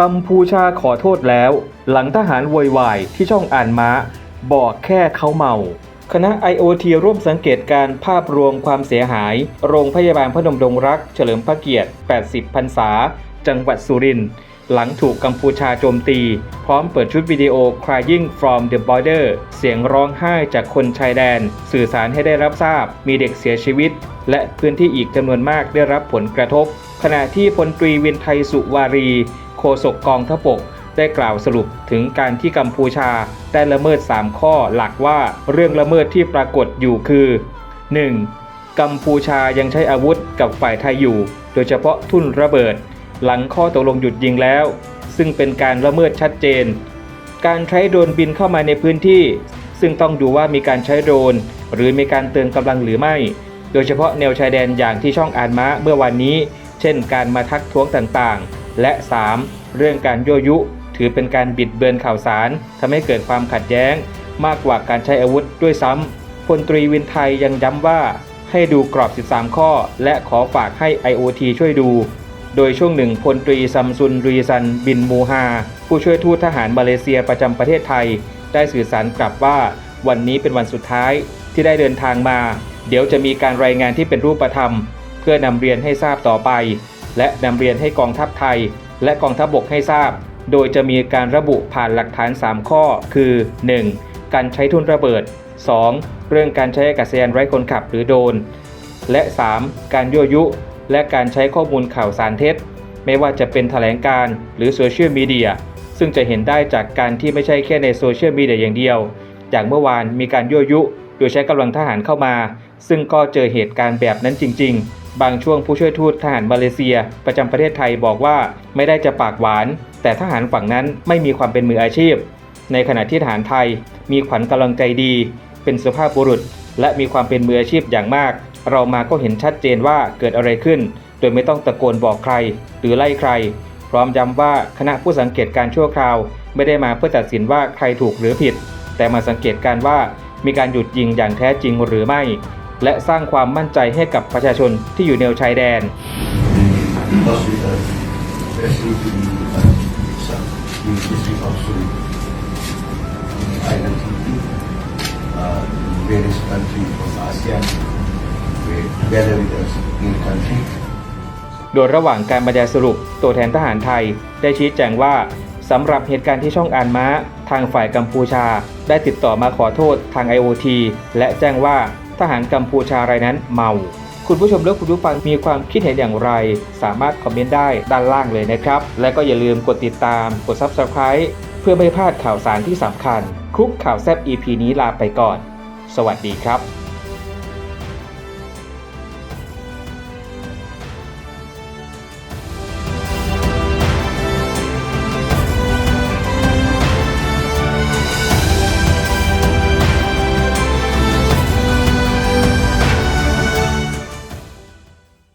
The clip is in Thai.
กัมพูชาขอโทษแล้ว หลังทหารโวยวายที่ช่องอ่านม้า บอกแค่เขาเมา คณะ IOT ร่วมสังเกตการภาพรวมความเสียหาย โรงพยาบาลพนมดงรัก เฉลิมพระเกียรติ 80 พรรษา จังหวัดสุรินทร์หลังถูกกัมพูชาโจมตี พร้อมเปิดชุดวิดีโอ Crying from the Border เสียงร้องไห้จากคนชายแดน สื่อสารให้ได้รับทราบ มีเด็กเสียชีวิต และพื้นที่อีกจำนวนมากได้รับผลกระทบ ขณะที่พลตรีวินไทยสุวารี โฆษกกองทัพบกได้กล่าวสรุปถึงการที่กัมพูชาได้ละเมิด 3 ข้อหลักว่าเรื่องละเมิดที่ปรากฏอยู่คือ 1. กัมพูชายังใช้อาวุธกับฝ่ายไทยอยู่ โดยเฉพาะทุ่นระเบิด หลังข้อตกลงหยุดยิงแล้ว ซึ่งเป็นการละเมิดชัดเจน การใช้โดรนบินเข้ามาในพื้นที่ ซึ่งต้องดูว่ามีการใช้โดรน หรือมีการเตือนกำลังหรือไม่ โดยเฉพาะแนวชายแดนอย่างที่ช่องอ่านม้าเมื่อวันนี้ เช่น การมาทักท้วงต่างๆ และ 3. เรื่องการยั่วยุ ถือเป็นการบิดเบือนข่าวสารทำให้เกิดความขัดแย้ง มากกว่าการใช้อาวุธด้วยซ้ำพลตรีวินไทยยังย้ำว่า ให้ดูกรอบ 13 ข้อ และขอฝากให้ IOT ช่วยดู โดยช่วงหนึ่งพลตรีซัมซุนรีซันบินมูฮา ผู้ช่วยทูตทหารมาเลเซียประจำประเทศไทย ได้สื่อสารกลับว่า วันนี้เป็นวันสุดท้ายที่ได้เดินทางมา เดี๋ยวจะมีการรายงานที่เป็นรูปธรรม เพื่อนำเรียนให้ทราบต่อไป และนำเรียนให้กองทัพไทย และกองทัพบกให้ทราบ โดยจะมีการระบุผ่านหลักฐาน 3 ข้อ คือ 1. การใช้ทุนระเบิด 2. เรื่องการใช้อากาศยานไร้คนขับหรือโดน และ 3. การยั่วยุ และการใช้ข้อมูลข่าวสารเท็จ ไม่ว่าจะเป็นแถลงการ์หรือโซเชียลมีเดียซึ่งจะเห็นได้จากการที่ไม่ใช่แค่ในโซเชียลมีเดียอย่างเดียว อย่างเมื่อวานมีการยั่วยุ ดยใช้กำลังทหารเข้ามา ซึ่งก็เจอเหตุการณ์แบบนั้นจริง ๆ บางช่วงผู้ช่วยทูตทหารมาเลเซีย ประจำประเทศไทยบอกว่าไม่ได้จะปากหวาน แต่ทหารฝั่งนั้นไม่มีความเป็นมืออาชีพ ในขณะที่ทหารไทยมีขวัญกำลังใจดี เป็นสุภาพบุรุษ และมีความเป็นมืออาชีพอย่างมาก เรามาก็เห็นชัดเจนว่าเกิดอะไรขึ้น โดยไม่ต้องตะโกนบอกใคร หรือไล่ใคร พร้อมย้ำว่าคณะผู้สังเกตการชั่วคราว ไม่ได้มาเพื่อตัดสินว่าใครถูกหรือผิด แต่มาสังเกตการว่า มีการหยุดยิงอย่างแท้จริงหรือไม่ และสร้างความมั่นใจให้กับประชาชนที่อยู่แนวชายแดน hospital, facility uh, some in district of Suri, in island Fiji, uh, in various countries from ASEAN, with, together with us in country. โดยระหว่างการบรรยายสรุปตัวแทนทหารไทยได้ชี้แจงว่า สำหรับเหตุการณ์ที่ช่องอ่านม้า ทางฝ่ายกัมพูชา ได้ติดต่อมาขอโทษทาง IOT และแจ้งว่าทหารกัมพูชารายนั้นเมา คุณผู้ชมและคุณผู้ฟังมีความคิดเห็นอย่างไร สามารถคอมเมนต์ได้ด้านล่างเลยนะครับ และก็อย่าลืมกดติดตาม กด Subscribe เพื่อไม่พลาดข่าวสารที่สำคัญ คลุกข่าวแซบ EP นี้ลาไปก่อน สวัสดีครับ